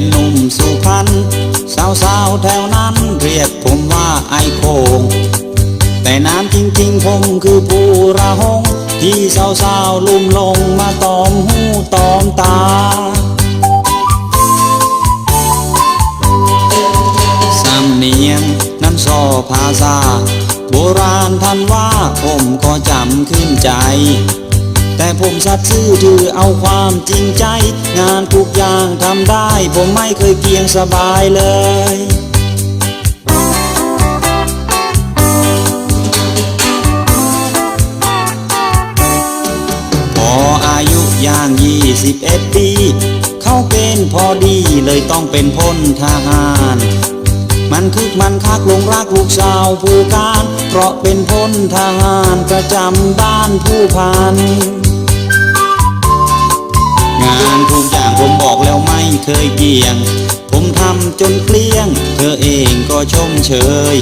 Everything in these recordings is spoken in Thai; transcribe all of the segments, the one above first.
เป็นหนุ่มสุพรรณสาวๆแถวนั้นเรียกผมว่าไอโคง แต่น้ำจริงๆผมคือผู้ระหง ที่สาวๆลุ่มลงมาตอมหูตอมตา สำเนียงนั้นสอภาษา โบราณท่านว่าผมก็จำขึ้นใจ แต่ผมสัตย์ซื่อถือเอาความจริงใจ งานทุกอย่างทำได้ ผมไม่เคยเกียงสบายเลยพออายุย่าง 21 ปี เข้าเกณฑ์พอดีเลยต้องเป็นพลทหาร มันคึกมันคักลงรักลูกสาวผู้การ เพราะเป็นพลทหารประจำบ้านผู้พัน ยเกี่ยง ผมทำจนเกลี้ยง เธอเองก็ชมเชย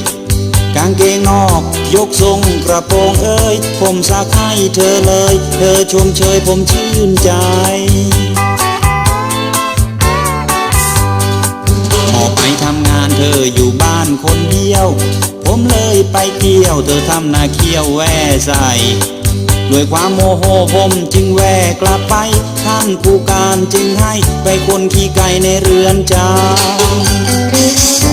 กางเกงนอกยกทรงกระโปรงเอ้ย ผมซักให้เธอเลย เธอชมเชยผมชื่นใจออกไปทำงานเธออยู่บ้านคนเดียว ผมเลยไปเที่ยว เธอทำหน้าเขี้ยวแว่ใส่ ด้วยความโมโหผมจึงแวกกลับไป ท่านผู้การจึงให้ไปคนขี้ไก่ในเรือนจำ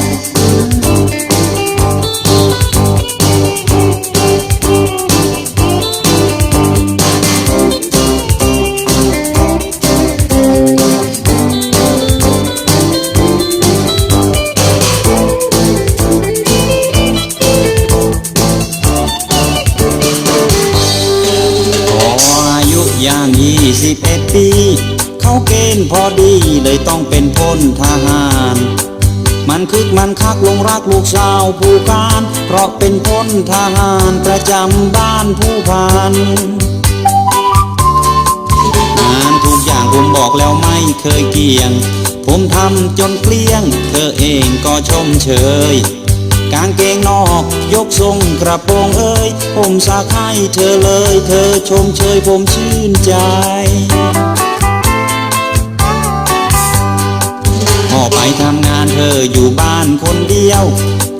อายุย่าง21ปี เข้าเกณฑ์พอดีเลยต้องเป็นพลทหาร มันคึกมันคักลงรักลูกสาวผู้การ เพราะเป็นพลทหารประจำบ้านผู้พันงานทุกอย่างผมบอกแล้วไม่เคยเกี่ยง ผมทำจนเกลี้ยง เธอเองก็ชมเชยกางเกงนอกยกทรงกระโปรงเอ้ย ผมซักให้เธอเลย เธอชมเชยผมชื่นใจพอไปทำงานเธออยู่บ้านคนเดียว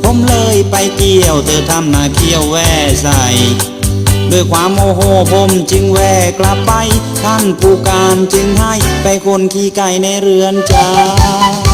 ผมเลยไปเกี่ยว เธอทำหน้าเขี้ยวแว่ใส่ด้วยความโมโหผมจึงแวะกลับไป ท่านผู้การจึงให้ไปคนขี้ไก่ในเรือนจำ